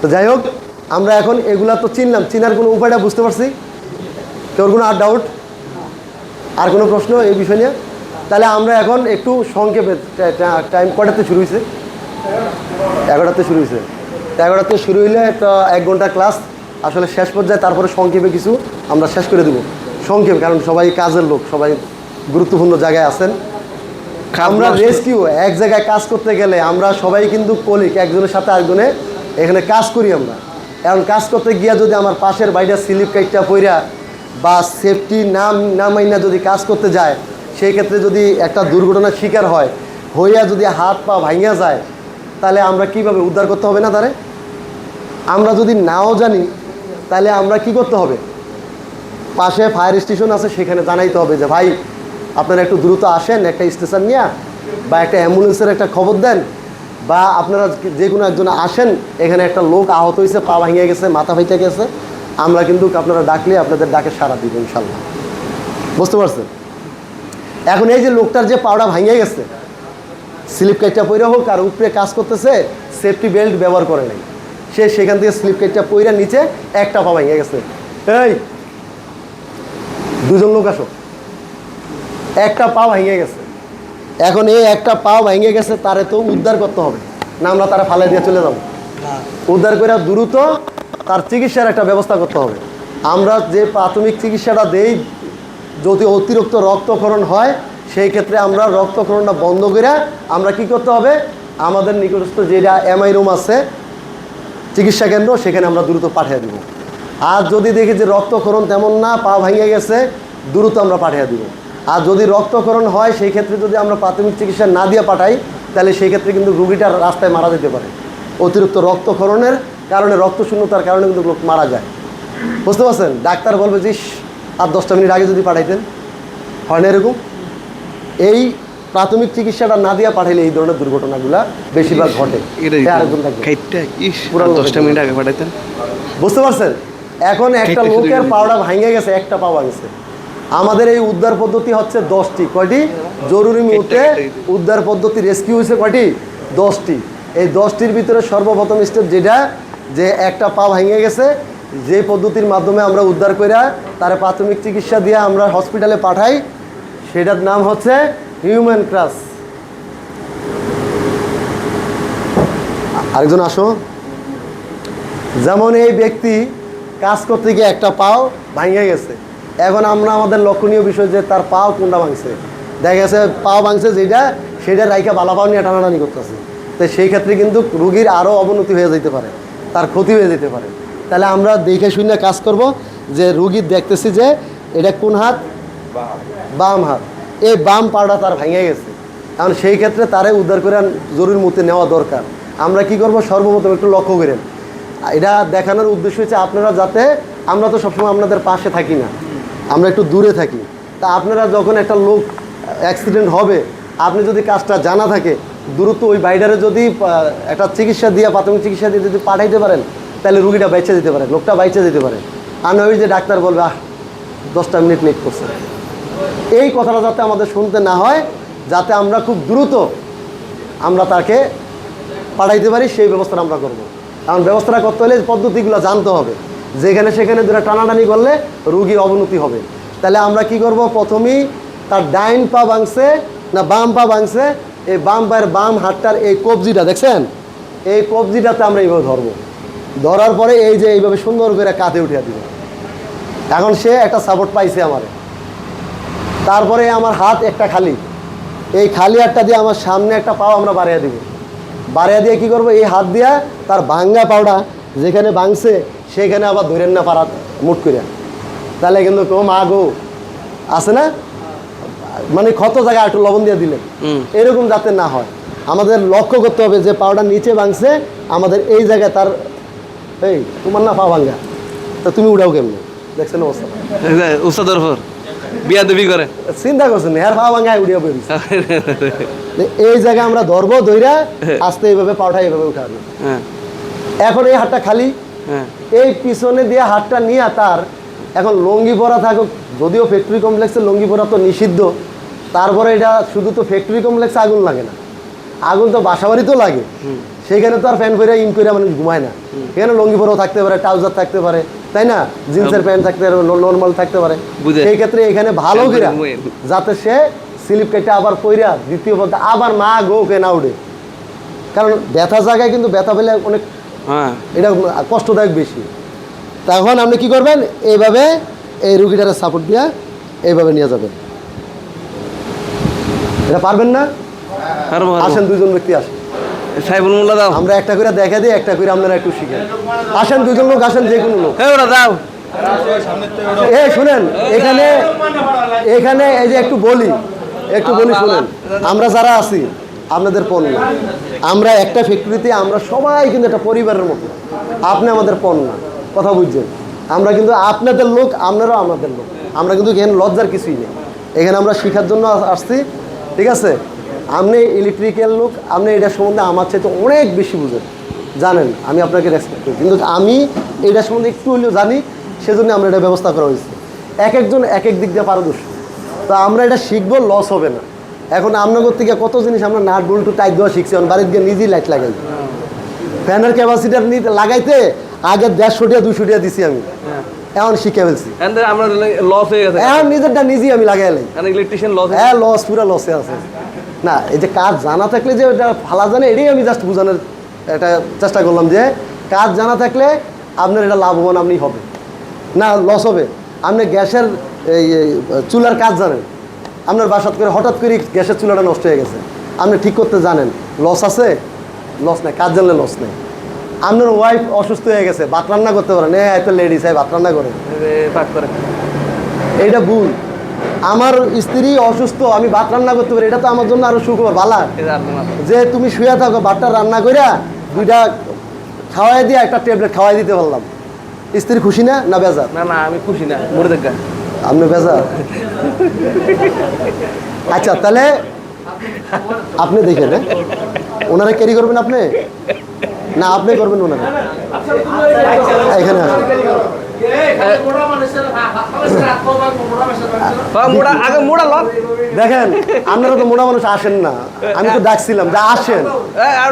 তো যাই হোক আমরা এখন এগুলা তো চিনলাম চিনার কোনো উপায়টা বুঝতে পারছি? তোর কোনো আর ডাউট আর কোনো প্রশ্ন এই বিষয় নিয়ে? তাহলে আমরা এখন একটু সংক্ষেপে টাইম কটাতে শুরু হয়েছে? এগারোটাতে শুরু হয়েছে। তো এগারোটাতে শুরু হইলে তো এক ঘণ্টা ক্লাস আসলে শেষ পর্যায়ে তারপরে সংক্ষেপে কিছু আমরা শেষ করে দেবো। সংক্ষেপে কারণ সবাই কাজের লোক সবাই গুরুত্বপূর্ণ জায়গায় আছেন। আমরা রেস্কিউ এক জায়গায় কাজ করতে গেলে আমরা সবাই কিন্তু কলিক একজনের সাথে আরেকজনে এখানে কাজ করি আমরা। এখন কাজ করতে গিয়া যদি আমার পাশের বাইরে স্লিপ কাইটটা পইরা বা সেফটি নাম, না মাইনা যদি কাজ করতে যায়, সেই ক্ষেত্রে যদি একটা দুর্ঘটনার শিকার হয়, হইয়া যদি হাত পা ভাঙিয়া যায়, তাহলে আমরা কীভাবে উদ্ধার করতে হবে না তারে? আমরা যদি নাও জানি, তাহলে আমরা কি করতে হবে? পাশে ফায়ার স্টেশন আছে, সেখানে জানাইতে হবে যে, ভাই, আপনারা একটু দ্রুত আসেন, একটা স্টেশন নিয়ে বা একটা অ্যাম্বুলেন্সের একটা খবর দেন বা আপনারা যে কোনো একজন আসেন, এখানে একটা লোক আহত হয়েছে, পা ভাঙিয়ে গেছে, মাথা ফাইতে গেছে, আমরা কিন্তু আপনারা ডাকলে আপনাদের ডাকে সারা দিব ইনশাল্লাহ। বুঝতে পারছেন? এখন এই যে লোকটার যে পাওড়া ভাঙিয়ে গেছে, স্লিপ কাইটটা পইরা হোক আর উপরে কাজ করতেছে সেফটি বেল্ট ব্যবহার করে নাই। সে সেখান থেকে স্লিপ কাইটটা পইরা নিচে একটা পা ভেঙে গেছে। এই, দুজন লোক আসো। একটা পা ভেঙে গেছে। এখন এই একটা পা ভেঙে গেছে তারে তো উদ্ধার করতে হবে। না আমরা তারা ফালে দিয়ে চলে যাব। উদ্ধার করে দ্রুত তার চিকিৎসার একটা ব্যবস্থা করতে হবে। আমরা যে প্রাথমিক চিকিৎসাটা দেই যদি অতিরিক্ত রক্তক্ষরণ হয় সেই ক্ষেত্রে আমরা রক্তক্ষরণটা বন্ধ করে আমরা কি করতে হবে? আমাদের নিকটস্থ যেটা এমআই রুম আছে চিকিৎসা কেন্দ্র সেখানে আমরা দ্রুত পাঠিয়ে দেবো। আর যদি দেখি যে রক্তক্ষরণ তেমন না পা ভেঙে গেছে দ্রুত আমরা পাঠিয়ে দেবো। আর যদি রক্তক্ষরণ হয় সেই ক্ষেত্রে যদি আমরা প্রাথমিক চিকিৎসা না দিয়ে পাঠাই তাহলে সেই ক্ষেত্রে কিন্তু রুগীটা রাস্তায় মারা যেতে পারে। অতিরিক্ত রক্তক্ষরণের কারণে রক্তশূন্যতার কারণে কিন্তু লোক মারা যায়। বুঝতে পারছেন? ডাক্তার বলবে যে আর দশটা মিনিট আগে যদি পাঠাইতেন। হয় না এরকম? এই প্রাথমিক চিকিৎসাটা না দিয়ে পাঠাইলে এই ধরনের দুর্ঘটনাগুলা বেশিরভাগ ঘটে। মিনিট আগে পাঠাইতেন। বুঝতে পারছেন? এখন একটা কেটে লোকের। পাওড়া ভাঙে গেছে একটা পাওয়া গেছে। আমাদের এই উদ্ধার পদ্ধতি হচ্ছে দশটি। কয়টি? জরুরি মুহূর্তে উদ্ধার পদ্ধতি রেস্কিউ হয়েছে কয়টি? দশটি। এই দশটির ভিতরে সর্বপ্রথম স্টেপ যেটা, যে একটা পা ভেঙে গেছে, যে পদ্ধতির মাধ্যমে আমরা উদ্ধার করে তার প্রাথমিক চিকিৎসা দিয়ে আমরা হসপিটালে পাঠাই, সেটার নাম হচ্ছে হিউম্যান ক্রাস আরেকজন আসো। যেমন এই ব্যক্তি কাজ করতে গিয়ে একটা পাও ভাঙে গেছে। এখন আমরা আমাদের লক্ষণীয় বিষয় যে তার পাও কোনটা ভাঙছে? দেখা গেছে পাও ভাঙছে যেটা, সেটা রাইকা বালা পাও নিয়ে টানাটানি করতেছে। তো সেই ক্ষেত্রে কিন্তু রুগীর আরও অবনতি হয়ে যেতে পারে, তার ক্ষতি হয়ে যেতে পারে। তাহলে আমরা দেখে শুনে কাজ করব যে রুগীর দেখতেছি যে এটা কোন হাত? বাম হাত। এই বাম পাটা তার ভেঙে গেছে। কারণ সেই ক্ষেত্রে তারে উদ্ধার করে জরুরি মুহূর্তে নেওয়া দরকার। আমরা কি করব? সর্বপ্রথম একটু লক্ষ্য করেন। এটা দেখানোর উদ্দেশ্য হচ্ছে আপনারা যাতে, আমরা তো সবসময় আপনাদের পাশে থাকি না। আমরা একটু দূরে থাকি। তা আপনারা যখন একটা লোক অ্যাক্সিডেন্ট হবে, আপনি যদি কাজটা জানা থাকে, দ্রুত ওই বাইডারে যদি একটা চিকিৎসা দিয়ে, প্রাথমিক চিকিৎসা দিয়ে যদি পাঠাইতে পারেন, তাহলে রুগীটা বেঁচে দিতে পারে, লোকটা বেঁচে দিতে পারে। আর নয় যে ডাক্তার বলবে, আহ, দশটা মিনিট লেট করছে। এই কথাটা যাতে আমাদের শুনতে না হয়, যাতে আমরা খুব দ্রুত আমরা তাকে পাঠাইতে পারি, সেই ব্যবস্থাটা আমরা করব। কারণ ব্যবস্থাটা করতে হলে পদ্ধতিগুলো জানতে হবে। যেখানে সেখানে দুটা টানাটানি করলে রুগীর অবনতি হবে। তাহলে আমরা কি করব? প্রথমেই তার ডাইন পা ভাঙছে না বাম পা ভাঙছে, এই বাম পায়ের বাম হাতটার এই কবজিটা দেখছেন? এই কবজিটাতে আমরা এইভাবে ধরবো। ধরার পরে এই যে এইভাবে সুন্দর করে কাঁধে উঠিয়ে দিব। এখন সে একটা সাপোর্ট পাইছে আমার। তারপরে আমার হাত একটা খালি। এই খালি হাতটা দিয়ে আমার সামনে একটা পাও আমরা বাড়িয়ে দিব। বাড়িয়ে দিয়ে কি করব? এই হাত দিয়া তার ভাঙ্গা পাওটা যেখানে ভাঙছে সেখানে আবার ধরেন না পারা মুট করে তাহলে কিন্তু কেউ মা গো আছে না? মানে ক্ষত জায়গায় একটু লবণ দিয়ে দিলেন। এরকম যাতে না হয়। আমাদের লক্ষ্য করতে হবে যে পাওটা নিচে ভাঙছে আমাদের এই জায়গায় তার এই তোমার না পা ভাঙ্গা। তা তুমি উঠাও কেমনি? দেখছেন অবস্থা। উস্তাদর ফর বিয়া দেবী করে। চিন্তা করছেন পা উড়িয়া এই জায়গায় আমরা ধরবো ধইরা আস্তে এইভাবে পাউটা এইভাবে উঠাবো। হ্যাঁ। এখন এই হাতটা খালি হ্যাঁ এই পিছনে দিয়ে হাতটা নিয়ে তার এখন লঙ্গি পরা থাকুক যদিও ফ্যাক্টরি কমপ্লেক্সে লঙ্গি পরা তো নিষিদ্ধ তারপরে এটা শুধু তো ফ্যাক্টরি কমপ্লেক্সে আগুন লাগে না। আগুন তো বাসাবাড়িতেও লাগে। সেখানে তো আর ফ্যান করে ইন করে মানুষ ঘুমায় না। এখানে লঙ্গি পরেও থাকতে পারে ট্রাউজার থাকতে পারে তাই না? জিন্সের প্যান্ট থাকতে পারে নর্মাল থাকতে পারে। সেই ক্ষেত্রে এখানে ভালো করে যাতে সে স্লিপ কেটে আবার পইরা দ্বিতীয় পথে আবার মা গো কে না উঠে। কারণ ব্যথা জায়গায় কিন্তু ব্যথা পেলে অনেক হ্যাঁ। এটা কষ্টদায়ক বেশি। তখন আপনি কি করবেন? এইভাবে এই রুগীটারে সাপোর্ট দিয়ে এইভাবে নিয়ে যাবেন। এটা পারবেন না? আসেন দুজন ব্যক্তি আসেন। সাইবুল মোল্লা দাও। আমরা একটা করে দেখা দিই একটা করে আপনারা একটু শিখেন। আসেন দুজন লোক আসেন যে কোনো লোক। হ্যাঁ ওরা দাও। এ শুনেন এখানে এখানে এই যে একটু বলি একটু বলি শুনেন। আমরা যারা আছি আপনাদের পণ্য। আমরা একটা ফ্যাক্টরিতে আমরা সবাই কিন্তু একটা পরিবারের মতো। আপনি আমাদের পণ্য। কথা বুঝছেন? আমরা কিন্তু আপনাদের লোক, আপনারাও আমাদের লোক। আমরা কিন্তু এখানে লজ্জার কিছুই নেই। এখানে আমরা শেখার জন্য আসছি। ঠিক আছে? আপনি ইলেকট্রিক্যাল লোক, আপনি এটা সম্বন্ধে আমার চাইতে অনেক বেশি বুঝেন। জানেন, আমি আপনাকে রেসপেক্ট করি। কিন্তু আমি এটা সম্বন্ধে একটু হলেও জানি, সেজন্য আমরা এটা ব্যবস্থা করা হয়েছে। এক একজন এক এক দিক দিয়ে পারদর্শী। তো আমরা এটা শিখব লস হবে না। এখন আপনাদের থেকে কত জিনিস আমরা নাট বল্টু টাইট দেওয়া শিখছি এখন বাড়িতে গিয়ে নিজেই লাইট লাগাই। ফ্যানের ক্যাপাসিটার লাগাইতে আগে দেড়শো টিয়া দুশো টাকা দিছি আমি। এখন শিখে ফেলছি। আমরা লস হয়ে গেছে। এখন নিজেরটা নিজেই আমি লাগাই লাই। ইলেকট্রিশিয়ান লস হ্যাঁ লস পুরো লসে আছে। না এই যে কাজ জানা থাকলে যে এটা ফালা জানে এটাই আমি জাস্ট বোঝানোর একটা চেষ্টা করলাম যে কাজ জানা থাকলে আপনার এটা লাভবান আপনি হবে না লস হবে। আপনি গ্যাসের এই, চুলার কাজ জানেন। আপনার বাসাত করে হঠাৎ করে গ্যাসের চুলাটা নষ্ট হয়ে গেছে। আপনি ঠিক করতে জানেন লস আছে? লস নাই কাজ জানলে লস নেই? আপনার ওয়াইফ অসুস্থ হয়ে গেছে ভাত রান্না করতে পারেন এ তো লেডিস হ্যাঁ ভাত রান্না করে। এইটা ভুল। আমার স্ত্রী অসুস্থ আমি ভাত রান্না করতে পারি এটা তো আমার জন্য আরও সুখবর বালা। যে তুমি শুয়ে থাকো ভাতটা রান্না কইরা দুইটা খাওয়াই দিয়ে একটা ট্যাবলেট খাওয়াই দিতে পারলাম। স্ত্রী খুশি না না বেজার? না না আমি খুশি না মরে দেখা আপনি বেজার আচ্ছা তাহলে আপনি দেখেন হ্যাঁ? ওনারা ক্যারি করবেন আপনি না, আপনি করবেন ওনারা এখানে আসেন। মোড়া মোড়া দেখেন আপনারা তো মোটা মানুষ আসেন না। আমি তো ডাকছিলাম যে আসেন।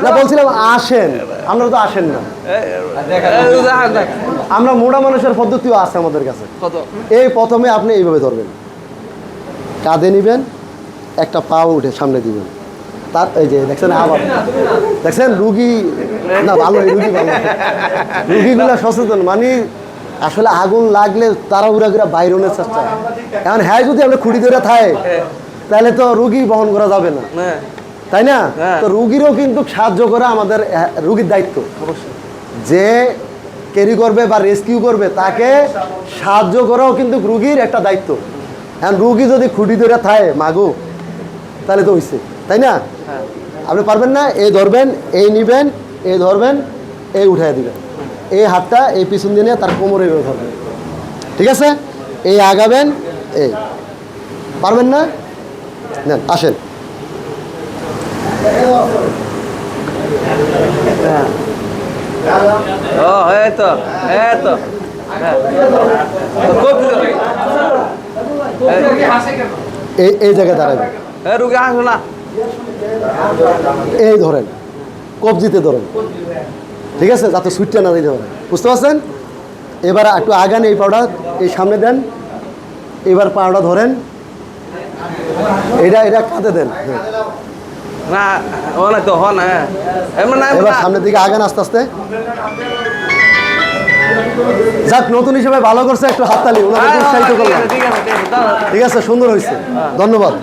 না বলছিলাম আসেন। আপনারা তো আসেন না। আমরা মোটা মানুষের পদ্ধতিও আছে আমাদের কাছে। এই প্রথমে আপনি এইভাবে ধরবেন। কাঁধে নিবেন একটা পা উঠে সামনে দিবেন। তার এই যে দেখছেন আবার? দেখছেন রুগী না ভালো রুগী ভালো। রুগীগুলো সচেতন। মানে আসলে আগুন লাগলে তারা উড়া করে বাইরনের চেষ্টা এখন হ্যাঁ যদি আমরা খুঁড়ি ধরে থাকে তাহলে তো রুগী বহন করা যাবে না। হ্যাঁ। তাই না? হ্যাঁ। তো রুগীরও কিন্তু সাহায্য করা আমাদের রুগীর দায়িত্ব। যে ক্যারি করবে বা রেস্কিউ করবে তাকে সাহায্য করাও কিন্তু রুগীর একটা দায়িত্ব। এখন রুগী যদি খুঁটি ধরে থাকে মাগু তাহলে তো হইছে তাই না? হ্যাঁ। আপনি পারবেন না এই ধরবেন এই নিবেন এই ধরবেন এই উঠাই দিবেন। এই হাতটা এই পিছন দিয়ে তার কোমরে ধরবেন ঠিক আছে? এই আগাবেন এই। পারবেন না? নেন আসেন। এই এই হ্যাঁ এই এই জায়গায় না। এই ধরেন কবজিতে ধরেন। ঠিক আছে? যাতে সুইটটা না দিতে পারে। বুঝতে পারছেন? এবার একটু আগান এই পাউডার এই সামনে দেন। এবার পাউডার ধরেন। এটা এটা কাঁধে দেন। হ্যাঁ। না না তো হ্যাঁ এবার সামনের দিকে আগান আস্তে আস্তে। যাক নতুন হিসেবে ভালো করছে একটু হাততালি ওনাকে উৎসাহিত করলাম। ঠিক আছে সুন্দর হয়েছে। ধন্যবাদ।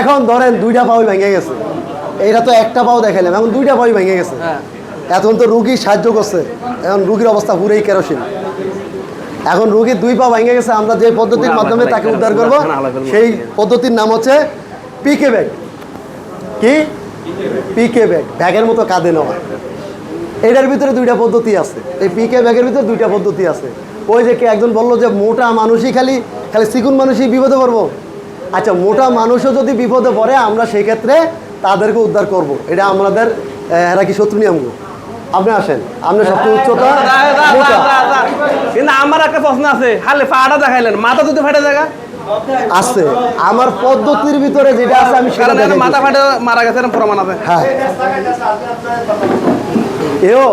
এখন ধরেন দুইটা পাওই ভেঙে গেছে। এইটা তো একটা পাও দেখাইলাম এখন দুইটা পাওই ভেঙে গেছে। হ্যাঁ। এখন তো রুগী সাহায্য করছে। এখন রুগীর অবস্থা পুরেই কেরোসিন। এখন রুগীর দুই পা ভেঙে গেছে আমরা যে পদ্ধতির মাধ্যমে তাকে উদ্ধার করব সেই পদ্ধতির নাম হচ্ছে পিকে ব্যাগ। কি? পিকে ব্যাগ ব্যাগের মতো কাঁধে নেওয়া। এটার ভিতরে দুইটা পদ্ধতি আছে। এই পিকে ব্যাগের ভিতরে দুইটা পদ্ধতি আছে। ওই যে কে একজন বলল যে মোটা মানুষই খালি খালি চিকুন মানুষই বিপদে পড়ব। আচ্ছা মোটা মানুষও যদি বিপদে পড়ে আমরা সেই ক্ষেত্রে তাদেরকে উদ্ধার করব। এটা আমাদের এরা কি শত্রু নিয়ম আপনি আসেন। আপনি সবচেয়ে উচ্চতা। কিন্তু আমার একটা প্রশ্ন আছে হালে পাটা দেখাইলেন মাথা যদি ফেটে জায়গা? আছে। আমার পদ্ধতির ভিতরে যেটা আছে আমি সেটা মাথা। ফাটে মারা গেছে প্রমাণ আছে। হ্যাঁ। এও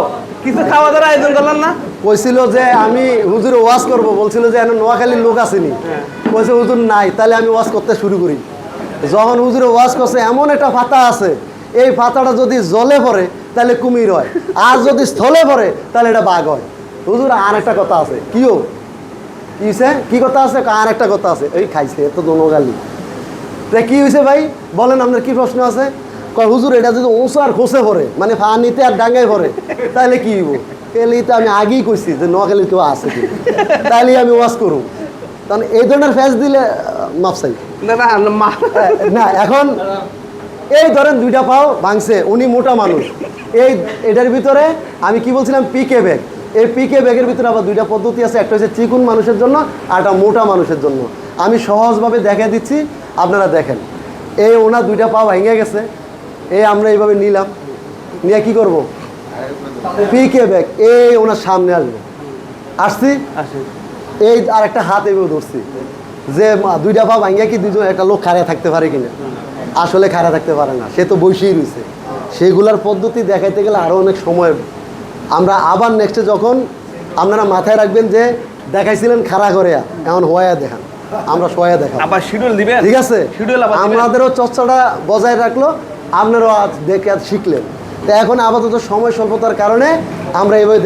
কিছু খাওয়া দাওয়ার আয়োজন করলেন না? কইছিল যে আমি হুজুর ওয়াজ করব বলছিল যে এখন নোয়াখালীর লোক আসেনি। কইছে হুজুর নাই তাহলে আমি ওয়াজ করতে শুরু করি। যখন হুজুরে ওয়াজ করছে এমন একটা ফাতা আছে এই পাতাটা যদি জলে পড়ে তাহলে কুমির হয়। আর যদি স্থলে পড়ে তাহলে এটা বাঘ হয়। হুজুর আর একটা কথা আছে। কিও কি হয়েছে কি কথা আছে? আর একটা কথা আছে। এই খাইছে এত দোনোগালি। তা কি হয়েছে ভাই? বলেন আপনার কি প্রশ্ন আছে? কয় হুজুর এটা যদি ওঁসো আর খসে পড়ে মানে ফানিতে আর ডাঙ্গায় পড়ে তাহলে কি হইব? এলি তো আমি আগেই কইছি যে নোয়াখালীর কেউ আছে কি? তাহলে আমি ওয়াজ করুম। কারণ এই ধরনের ফ্যাস দিলে চাই। না না এখন এই ধরেন দুইটা পাও ভাঙছে উনি মোটা মানুষ। এই এটার ভিতরে আমি কি বলছিলাম? PK bag. এই পিকে ব্যাগের ভিতরে আবার দুইটা পদ্ধতি আছে। একটা হচ্ছে চিকুন মানুষের জন্য আর একটা মোটা মানুষের জন্য। আমি সহজভাবে দেখা দিচ্ছি আপনারা দেখেন। এই ওনার দুইটা পা ভেঙে গেছে। এই আমরা এইভাবে নিলাম। নিয়ে কি করব? PK bag. এই ওনার সামনে আসবে। আসছি? আসে এই আর একটা হাত এভাবে ধরছি। যে মা, দুইটা পা ভাঙ্গিয়া কি দুজন একটা লোক খাড়া থাকতে পারে কিনা? আসলে খাড়া থাকতে পারে না সে তো বসেই রয়েছে। সেগুলার পদ্ধতি দেখাইতে গেলে আরও অনেক সময় আমরা আবার নেক্সটে যখন আপনারা মাথায় রাখবেন যে দেখাইছিলেন খাড়া করে এমন হোয়া দেখান আমরা সোয়া দেখান আবার শিডিউল দিবেন? ঠিক আছে? শিডিউল আমাদেরও চর্চাটা বজায় রাখল আপনারাও আজ দেখে আজ শিখলেন। তো এখন আপাতত সময় স্বল্পতার কারণে আমরা এভাবে